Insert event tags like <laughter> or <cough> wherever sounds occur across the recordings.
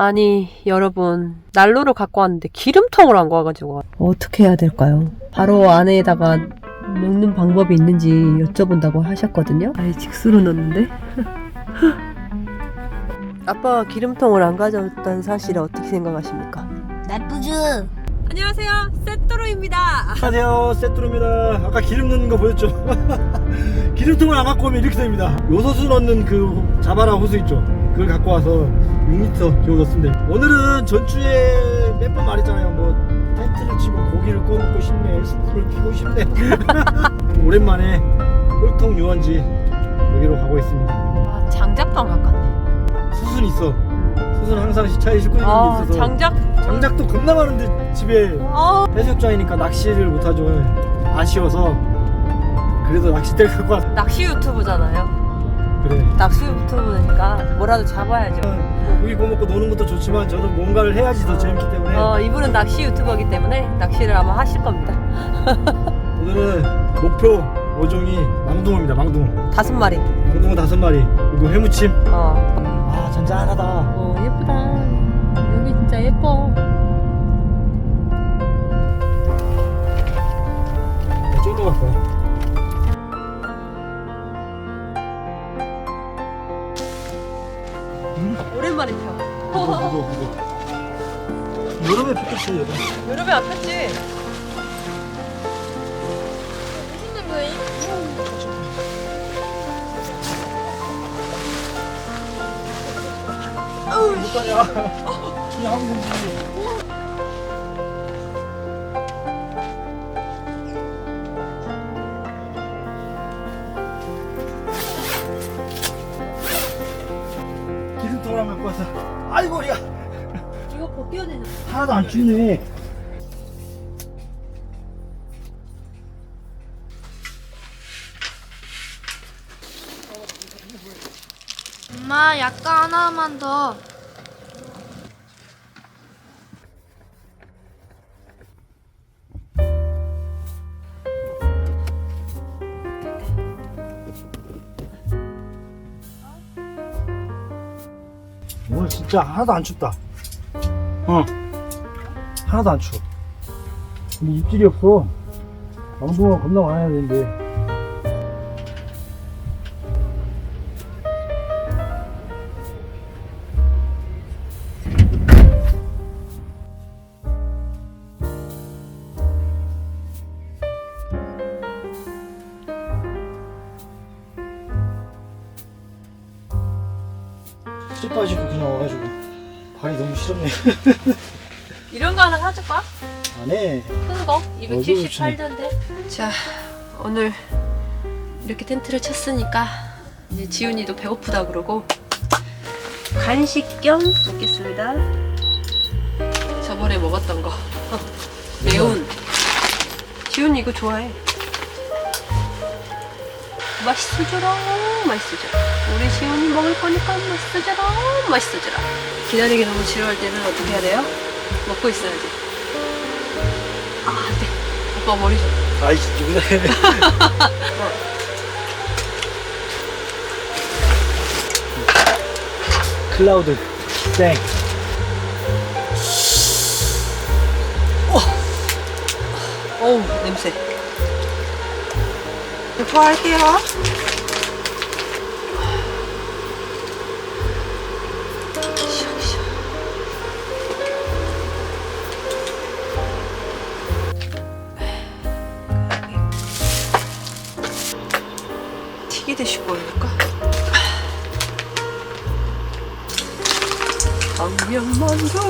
아니 여러분 난로를 갖고 왔는데 기름통을 안 가가지고 어떻게 해야 될까요? 바로 안에다가 넣는 방법이 있는지 여쭤본다고 하셨거든요. 아예 직수로 넣는데 <laughs> 아빠가 기름통을 안 가져왔다는 사실을 어떻게 생각하십니까? 나쁘죠? 안녕하세요 세토로입니다. 안녕하세요 세트로입니다 아까 기름 넣는 거 보였죠 <laughs> 기름통을 안 갖고 오면 이렇게 됩니다 요소수 넣는 그 자바라 호수 있죠 그걸 갖고 와서 6리터 겨우 넣습니다 오늘은 전주에 몇 번 말했잖아요 뭐 텐트를 치고 고기를 구워 먹고 싶네 스프를 피고 싶네 <laughs> 오랜만에 꿀통 유원지 여기로 가고 있습니다 아, 갖고 왔네. 수순 있어 수순 항상 시차에 싣고 있는 게아 있어서 장작 장작도 겁나 많은데 집에 아 해수욕장이니까 낚시를 못하죠. 아쉬워서. 그래도 낚싯대를 갖고 왔 낚시 유튜브잖아요. 그래. 낚시 유튜브니까 뭐라도 잡아야죠. 고기 구워 먹고 노는 것도 좋지만 저는 뭔가를 해야지 더 재밌기 때문에 어, 이분은 낚시 유튜버이기 때문에 낚시를 아마 하실 겁니다. <laughs> 오늘은 목표 어종이 망둥어입니다. 망둥어. 다섯 마리. 망둥어 다섯 마리. 그리고 회무침. 어. 아 잔잔하다. 어, 예쁘다. 여기 진짜 예뻐. 쫄로 갈 거야. 여름에 폈겠지 여름. 여름에 안 폈지? 무슨 거임? 못가냐. 이 항공기. 기름통을 안 갖고 와서 아이고 우리가 하나도 안 추네 엄마 약간 하나만 더. 오늘 진짜 하나도 안 춥다 어. 하나도 안 추워. 근데 입질이 없어. 망둥어 겁나 많아야 되는데. 술 빠지고 그냥 와가지고. 발이 너무 시렵네. 이 <laughs> 278도인데. 자, 오늘 이렇게 텐트를 쳤으니까 이제 지훈이도 배고프다 그러고 간식 겸 먹겠습니다. 저번에 먹었던 거 <laughs> 매운. 지훈이 이거 좋아해. 맛있어져라 맛있어져라 우리 지훈이 먹을 거니까 맛있어져라 맛있어져라 기다리기 너무 지루할 때는 어떻게 해야 돼요? 먹고 있어야지 아네 오빠 머리 누구나 해 클라우드 땡 어우, 냄새. 이거 할게요. 당면만두.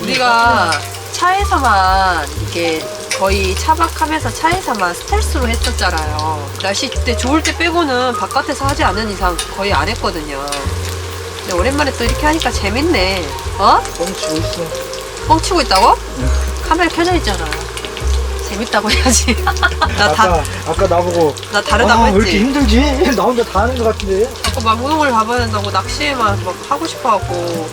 우리가 차에서만 이렇게 거의 차박하면서 차에서만 스텔스로 했었잖아요. 날씨 그때 좋을 때 빼고는 바깥에서 하지 않은 이상 거의 안 했거든요. 근데 오랜만에 또 이렇게 하니까 재밌네. 어? 뻥치고 있어 뻥치고 있다고? 카메라 켜져 있잖아. 재밌다고 해야지. <laughs> 나 다, 아까 아까 나보고 나 다르다고 아, 왜 이렇게 했지. 힘들지? <laughs> 나 혼자 다 하는 것 같은데 자꾸 막 운동을 가봐야 된다고 낚시에만 막 하고 싶어갖고.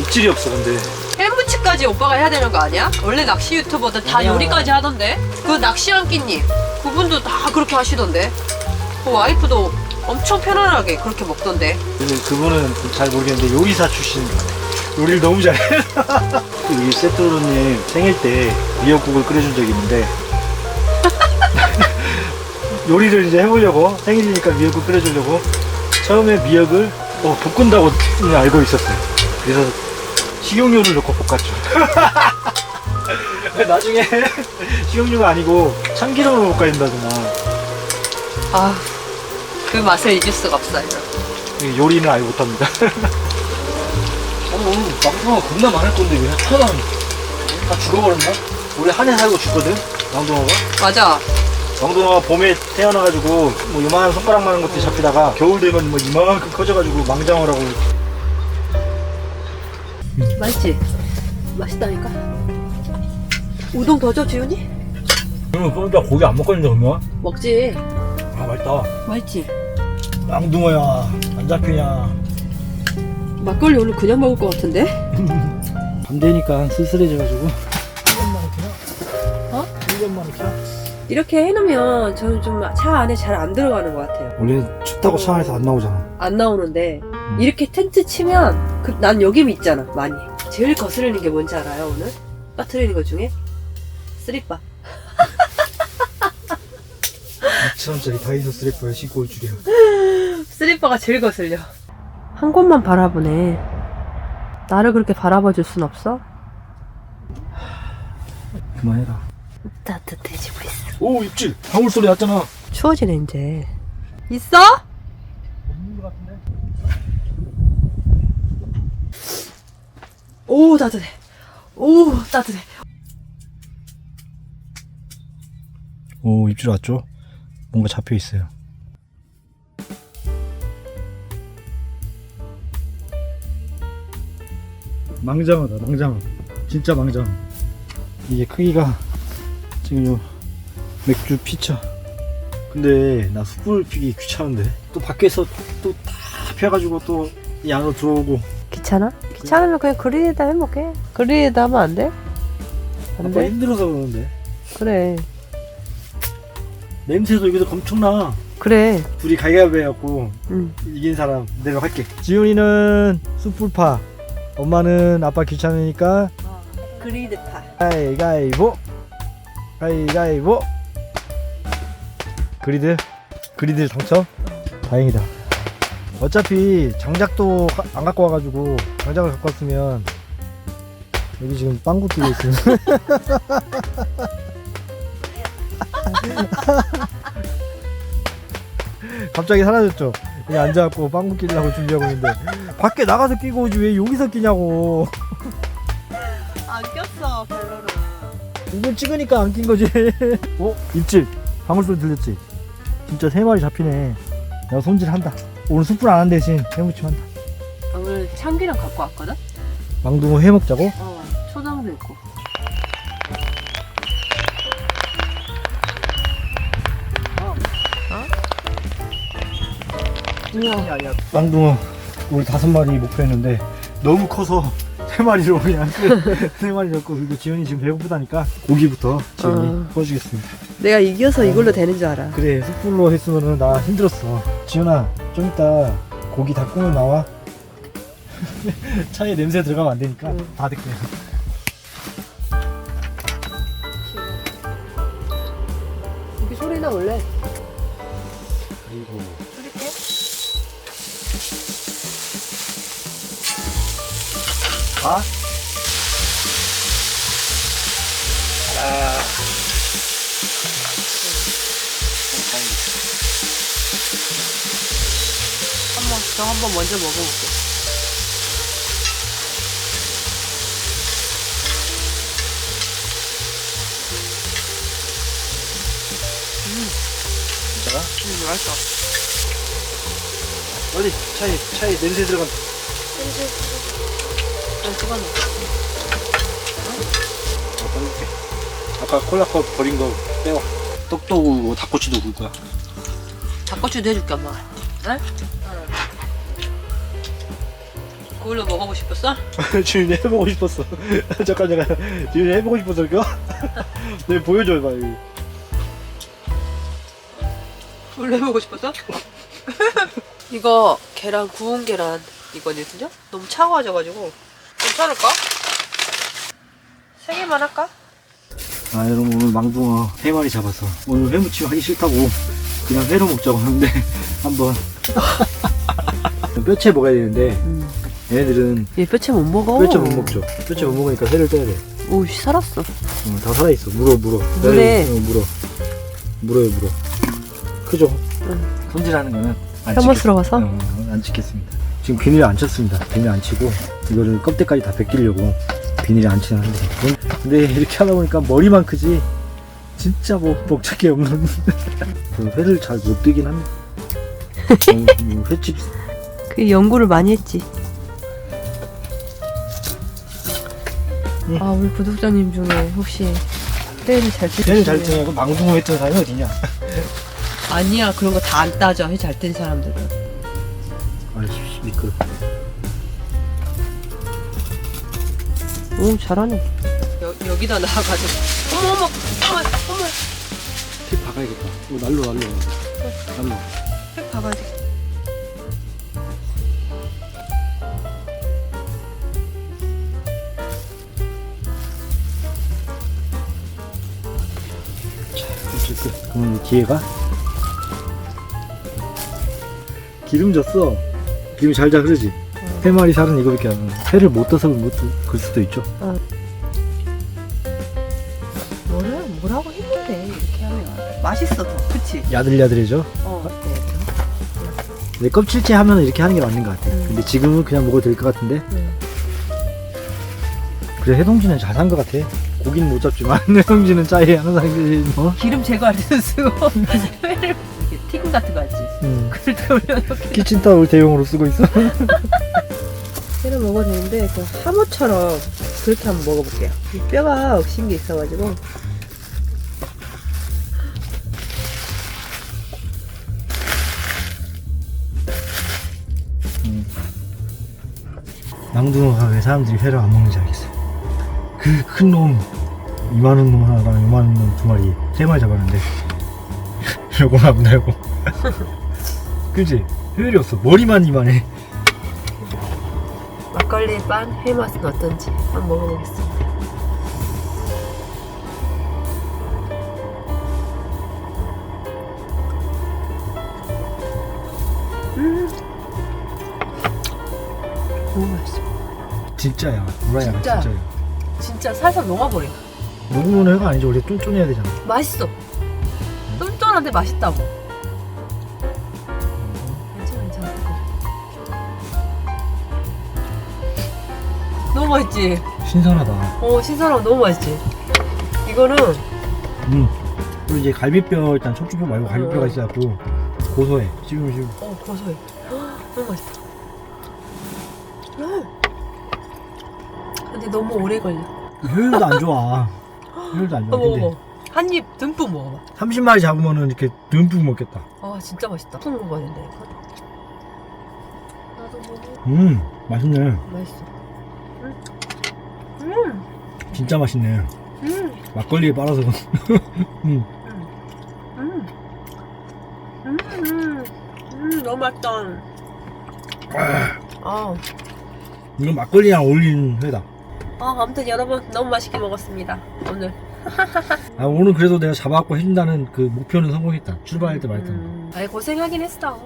입질이 없어 근데 헬무치까지 오빠가 해야 되는 거 아니야? 원래 낚시 유튜버들 다 아니야. 요리까지 하던데? 그 낚시 한 끼님 그분도 다 그렇게 하시던데 그 와이프도 엄청 편안하게 그렇게 먹던데. 근데 그분은 잘 모르겠는데 요리사 출신인 것 같아 요. 요리를 너무 잘해. <laughs> 우리 세토로님 생일 때 미역국을 끓여준 적이 있는데 <laughs> 요리를 이제 해보려고 생일이니까 미역국 끓여주려고 처음에 미역을 어, 볶은다고 알고 있었어요. 그래서 식용유를 넣고 볶았죠. <laughs> 나중에 식용유가 아니고 참기름으로 볶아야 된다더만 아, 그 맛을 잊을 수가 없어요. 요리는 아예 못합니다. 오늘 망둥어가 겁나 많을 건데 왜 하나도 안, 다 죽어버렸나? 원래 한 해 살고 죽거든? 망둥어가? 맞아. 망둥어가 봄에 태어나가지고 뭐 요만한 손가락만한 것들이 잡히다가 겨울 되면 뭐 이만큼 커져가지고 망장어라고 맛있지? 맛있다니까. 우동 더 줘, 지훈이? 그러면 그러니까 고기 안 먹거든요 그러면? 먹지. 아 맛있다 맛있지? 망둥어야 안 잡히냐 막걸리 오늘 그냥 먹을 것 같은데? <laughs> 밤 되니까 쓸쓸해져가지고 1년만에 켜나? 어? 1년만에 켜? 이렇게 해놓으면 저는 좀 차 안에 잘 안 들어가는 것 같아요. 원래 춥다고 차 안에서 안 나오잖아 안 나오는데 이렇게 텐트 치면 그, 난 여기 있잖아 많이. 제일 거스르는 게 뭔지 알아요 오늘? 빠트리는 것 중에? 쓰리빠. 2천원짜리 다이소 슬리퍼를 신고 올 줄이야 <laughs> 쓰리빠가 제일 거슬려. 한 곳만 바라보네. 나를 그렇게 바라봐 줄 순 없어? 그만해라 따뜻해지고 있어. 오 입질 방울 소리 났잖아 추워지네 이제. 있어? 없는 것 같은데 오 따뜻해. 오 따뜻해. 오 입질 왔죠? 뭔가 잡혀 있어요 망장어다 망장어 진짜 망장어 이게 크기가 지금 요 맥주 피처 근데 나 숯불 피기 귀찮은데 또 밖에서 또 다 펴가지고 또 이 안으로 들어오고 귀찮아? 귀찮으면 그냥 그릴에다 해먹게. 그릴에다 하면 안 돼? 안 아빠 돼? 힘들어서 그러는데 그래. 냄새도 여기서 엄청나 그래. 둘이 가위가위보 해갖고 응. 이긴 사람 내려 할게 지훈이는 숯불파 엄마는 아빠 귀찮으니까 그릴드파. 가위가위보. 가위가위보. 그리드? 그리드 당첨 다행이다. 어차피 장작도 가- 안 갖고 와가지고 장작을 갖고 왔으면 여기 지금 빵구 끼고 있으면 <laughs> 갑자기 사라졌죠 여기 앉아갖고 빵구 끼려고 준비하고 있는데 밖에 나가서 끼고 오지 왜 여기서 끼냐고 안 꼈어 별로는. 이건 찍으니까 안 낀 거지. 어? 입질. 방울 소리 들렸지? 진짜 세 마리 잡히네. 내가 손질한다. 오늘 숯불 안 한 대신 해무침 한다. 오늘 참기름 갖고 왔거든? 망둥어 해 먹자고? 어. 초장도 있고. 우와. 망둥어 우리 다섯 마리 목표했는데 너무 커서 세 마리로 그냥 끝. <laughs> 세 마리 잡고 그리고 지훈이 지금 배고프다니까 고기부터 지훈이 어. 구워주겠습니다. 내가 이겨서 이걸로 되는 줄 알아. 그래 숯불로 했으면은 나 힘들었어. 지훈아 좀 이따 고기 다 구우면 나와. <laughs> 차에 냄새 들어가면 안 되니까 응. 다 듣게. 여기 소리나 원래. 그리고 소리게? 아? 한번 저 한번 먼저 먹어볼게. 진짜가? 음, 맛있어. 어디 차에 차에 냄새 들어간 난 찍어놓. 아빠 해볼게 아까 콜라컵 버린 거 빼와 떡도 구우고 닭꼬치도 구울 거야 닭꼬치도 해줄게 엄마. 응? 응. 그걸로 먹어보고 싶었어? <laughs> 지금 해보고 싶었어 <laughs> 잠깐 잠깐 지금 해보고 싶었어 이거? <laughs> 내 보여줘 봐 여기 그걸로 해보고 싶었어? 이거 계란 구운 계란 이거거든요. 너무 차가워져가지고 괜찮을까? 세 개만 할까? 아 여러분 오늘 망둥어 세 마리 잡아서 오늘 회무침 하기 싫다고 그냥 회로 먹자고 하는데 <laughs> 한번 <laughs> 뼈채 먹어야 되는데 얘네들은 얘 뼈채 못 먹어. 뼈채 못 먹죠 뼈채 못 먹으니까 회를 떠야 돼 오 씨 살았어. 어, 다 살아있어 물어 물어 물에. 어, 물어 물어요 물어 크죠? 응. 손질하는 거는 안 혐오스러워서? 찍겠- 어, 안 찍겠습니다 지금 비닐 안 쳤습니다. 비닐 안 치고 이거를 껍데까지 다 벗기려고 비닐에 안 치는 한데 근데 이렇게 하다 보니까 머리만 크지 진짜 뭐 먹착이 없는. <laughs> 그 회를 잘 못 뜨긴 합니다. 어, 음, 횟집. 그 연구를 많이 했지. 응. 아 우리 구독자님 중에 혹시 회를 잘 뜨시는 회를 잘 뜨냐고 망둥어 했던 사람이 어디냐? 아니야 그런 거 다 안 따져. 회 잘 뜬 사람들은. 아이씨 미끄러 오 잘하네. 여, 여기다 나와가지고 어머 어머 어머 어머 피 박아야겠다 오 날로 날로 날로 회 봐봐. 그렇지, 끝. 그러면 뒤에가 기름 졌어. 기름 잘잘 흐르지. 세 마리 살은 이거밖에 안 해. 회를 못 떠서 못 그럴 수도 있죠. 뭐를 뭐라고 했는데 이렇게 하면 맛있어 더 그치? 야들야들해져. 어. 네. 근데 껍질째 하면 이렇게 하는 게 맞는 것 같아. 음. 근데 지금은 그냥 먹어도 될 것 같은데. 음. 그래 해동지는 잘 산 것 같아. 고기는 못 잡지만 <laughs> 해동지는 짜이 항상 어? 기름 제거할 때 쓰고 회를 이렇게 튀김 같은 거 알지? 음. 그럴 때 올려놓게 키친타올 대용으로 쓰고 있어. 회를 먹어도 되는데 그 하모처럼 그렇게 한번 먹어볼게요 이 뼈가 억신 게 있어가지고 망둥어가 왜 사람들이 회를 안 먹는지 알겠어요. 그 큰 놈, 이만한 놈 하나랑 이만한 놈 두 마리, 세 마리 잡았는데, <laughs> 요거 나보다고. <laughs> 그지? 효율이 없어. 머리만 이만해. 막걸리 반 회 맛은 어떤지 한번 먹어보겠습니다 음 너무 맛있어 진짜야. 우라야, 진짜. 진짜야. 진짜 살살 녹아버려 녹으면 회가 아니죠. 원래 쫀쫀해야 되잖아. 맛있어. 쫀쫀한데 맛있다고. 너무 맛있지? 신선하다. 어, 신선하고 너무 맛있지? 이거는, 음. 그리고 이제 갈비뼈, 일단 척추뼈 말고 갈비뼈가 어. 있어갖고, 고소해. 씹으면 씹으면. 어, 고소해. 헉, 너무 맛있다. 음. 근데 너무 오래 걸려. 효율도 안 좋아. 효율도 안 좋아. 근데 어머. 한입 듬뿍 먹어봐. 30마리 잡으면은 이렇게 듬뿍 먹겠다. 아, 진짜 맛있다. 푹 먹어야 된다, 이거. 나도 먹어. 음, 맛있네. 맛있어. 음. 음. 진짜 맛있네. 음. 막걸리에 빨아서. <laughs> 음. 음. 음. 음. 음. 너무 맛있다. 아. 이건 막걸리랑 어울리는 회다. 아, 아무튼 여러분 너무 맛있게 먹었습니다. 오늘. <laughs> 아, 오늘 그래도 내가 잡아갖고 해준다는 그 목표는 성공했다. 출발할 때 말했던 거. 음. 아니 고생하긴 했어.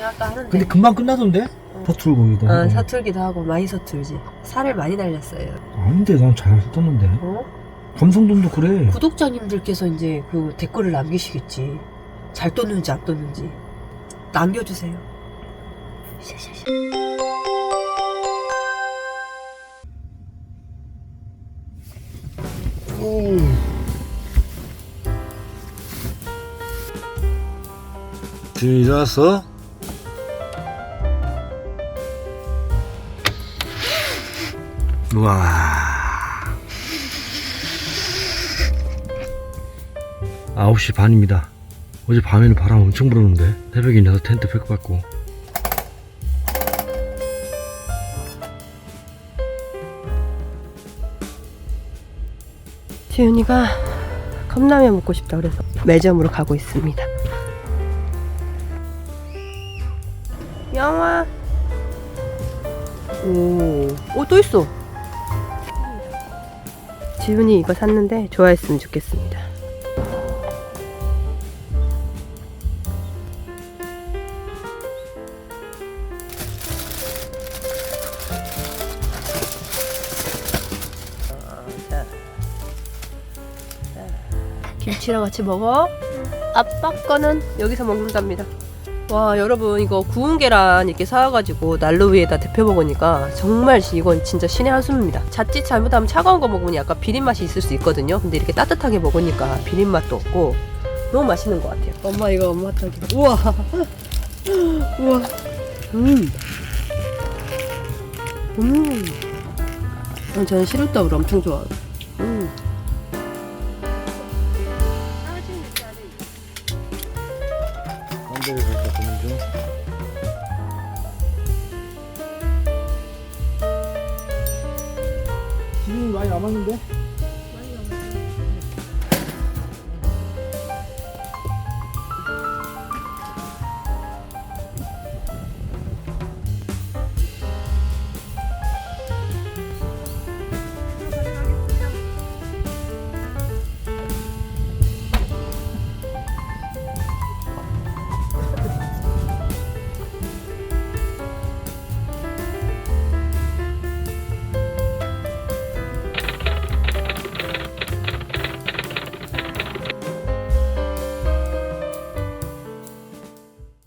아까 하는데. 근데 금방 끝나던데? 서툴고 이거. 어, 서툴기도 하고 많이 서툴지. 살을 많이 날렸어요. 아닌데 난잘 썼는데. 어? 감성돔도 그래. 구독자님들께서 이제 그 댓글을 남기시겠지. 잘 떴는지 안 떴는지 남겨주세요. 샤샤샤. 지금 일어났어? 우와. 9시 반입니다. 어제 밤에는 바람 엄청 불었는데 새벽에 일어나서 텐트 팩 받고 지윤이가 컵라면 먹고 싶다 그래서 매점으로 가고 있습니다. 영화. 오, 오, 또 있어. 지훈이 이거 샀는데 좋아했으면 좋겠습니다. 김치랑 같이 먹어. 아빠 거는 여기서 먹는답니다. 와 여러분 이거 구운 계란 이렇게 사와가지고 난로 위에다 데펴 먹으니까 정말 이건 진짜 신의 한수입니다. 자칫 잘못하면 차가운 거 먹으면 약간 비린 맛이 있을 수 있거든요. 근데 이렇게 따뜻하게 먹으니까 비린 맛도 없고 너무 맛있는 것 같아요. 엄마 이거 엄마 떡이. 우와 <laughs> 우와 음 음. 음, 저는 시루떡을 엄청 좋아해요. 음.